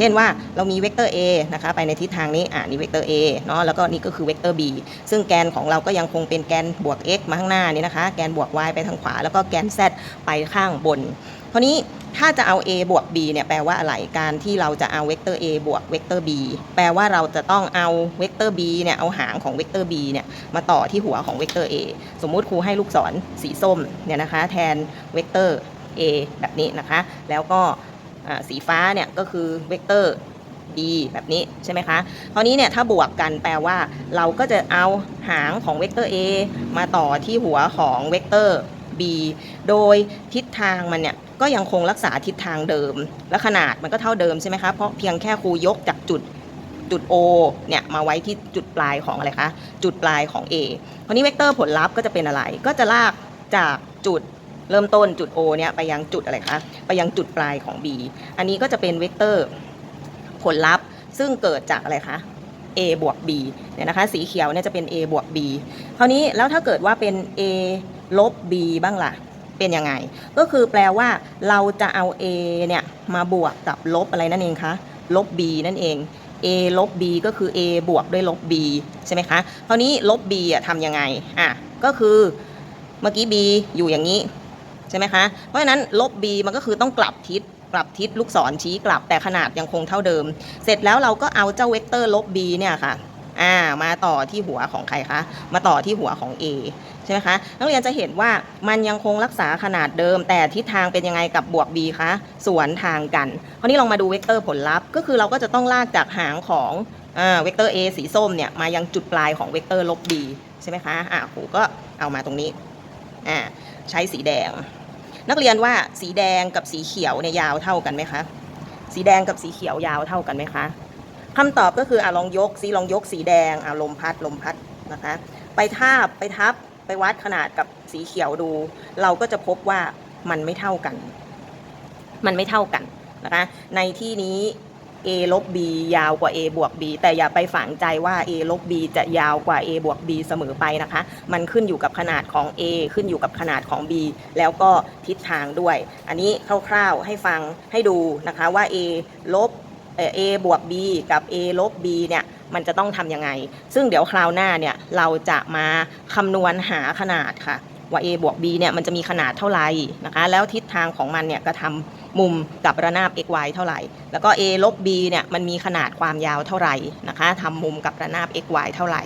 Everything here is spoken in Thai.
เช่นว่าเรามีเวกเตอร์ a นะคะไปในทิศทางนี้อ่านี่เวกเตอร์ a เนาะแล้วก็นี่ก็คือเวกเตอร์ b ซึ่งแกนของเราก็ยังคงเป็นแกนบวก x มาข้างหน้านี่นะคะ แกนบวก y ไปทางขวา แล้วก็แกน z ไปข้างบนคราวนี้ถ้าจะเอา a บวก b เนี่ยแปลว่าอะไรการที่เราจะเอาเวกเตอร์ a บวกเวกเตอร์ b แปลว่าเราจะต้องเอาเวกเตอร์ b เนี่ยเอาหางของเวกเตอร์ b เนี่ยมาต่อที่หัวของเวกเตอร์ a สมมุติครูให้ลูกศรสีส้มเนี่ยนะคะ แทนเวกเตอร์ a แบบนี้นะคะ แล้วก็ สีฟ้าเนี่ยก็คือเวกเตอร์ b แบบนี้ใช่ไหมคะคราวนี้เนี่ยถ้าบวกกันแปลว่า เราก็จะเอาหางของเวกเตอร์ a มาต่อที่หัวของเวกเตอร์ b โดยทิศทางมันเนี่ยก็ยังคงรักษาทิศทางเดิม และขนาดมันก็เท่าเดิมใช่ไหมคะเพราะเพียงแค่ครูยกจากจุดจุด O เนี่ยมาไว้ที่จุดปลายของอะไรคะ จุดปลายของ A คราวนี้เวกเตอร์ผลลัพธ์ก็จะเป็นอะไร ก็จะลากจากจุด เริ่มต้นจุด O เนี่ยไปยังจุดอะไรคะไปยังจุดปลายของ B อันนี้ก็จะเป็นเวกเตอร์ผลลัพธ์ ซึ่งเกิดจากอะไรคะ a บวก b เนี่ยนะคะ สีเขียวเนี่ยจะเป็น a บวก b คราวนี้แล้วถ้าเกิดว่าเป็น a ลบ b บ้างล่ะ เป็นยังไง ก็คือแปลว่าเราจะเอา a เนี่ยมาบวกกับลบอะไรนั่นเองคะ ลบ b นั่นเอง a ลบ b ก็คือ a บวกด้วยลบ b ใช่ไหมคะคราวนี้ลบ b อะทำยังไง อะ ก็คือเมื่อกี้ b อยู่อย่างนี้ ใช่ไหมคะ เพราะฉะนั้นลบ b มันก็คือต้องกลับทิศกลับทิศลูกศรชี้กลับแต่ขนาดยังคงเท่าเดิม เสร็จแล้วเราก็เอาเจ้าเวกเตอร์ลบ b เนี่ยค่ะอ่ามาต่อที่หัวของใครคะมาต่อที่หัวของ a ใช่ไหมคะนักเรียนจะเห็นว่ามันยังคงรักษาขนาดเดิม แต่ทิศทางเป็นยังไงกับบวก b คะสวนทางกันคราวนี้ลองมาดูเวกเตอร์ผลลัพธ์ก็คือเราก็จะต้องลากจากหางของอเวกเตอร์ a สีส้มเนี่ยมายังจุดปลายของเวกเตอร์ลบ b ใช่ไหมคะอ่าครูก็เอามาตรงนี้อ่าใช้สีแดง นักเรียนว่าสีแดงกับสีเขียวเนี่ยยาวเท่ากันไหมคะ สีแดงกับสีเขียวยาวเท่ากันไหมคะคำตอบก็คืออะลองยกสีลองยกสีแดงอะลมพัดลมพัดนะคะ ไปทาบไปทับไปวัดขนาดกับสีเขียวดู เราก็จะพบว่ามันไม่เท่ากัน มันไม่เท่ากันนะคะ ในที่นี้ a ลบ b ยาวกว่า a บวก b แต่อย่าไปฝังใจว่า a ลบ b จะยาวกว่า a บวก b เสมอไปนะคะ มันขึ้นอยู่กับขนาดของ a ขึ้นอยู่กับขนาดของ b แล้วก็ทิศทางด้วย อันนี้คร่าวๆให้ฟังให้ดูนะคะว่า a ลบเอ a บวก b กับ a ลบ b เนี่ยมันจะต้องทำยังไง ซึ่งเดี๋ยวคราวหน้าเนี่ยเราจะมาคำนวณหาขนาดค่ะว่า a บวก b เนี่ยมันจะมีขนาดเท่าไหร่นะคะ แล้วทิศทางของมันเนี่ยก็ทำ มุมกับระนาบ x y เท่าไหร่ แล้วก็ a ลบ b เนี่ยมันมีขนาดความยาวเท่าไหร่นะคะทำมุมกับระนาบ x y เท่าไหร่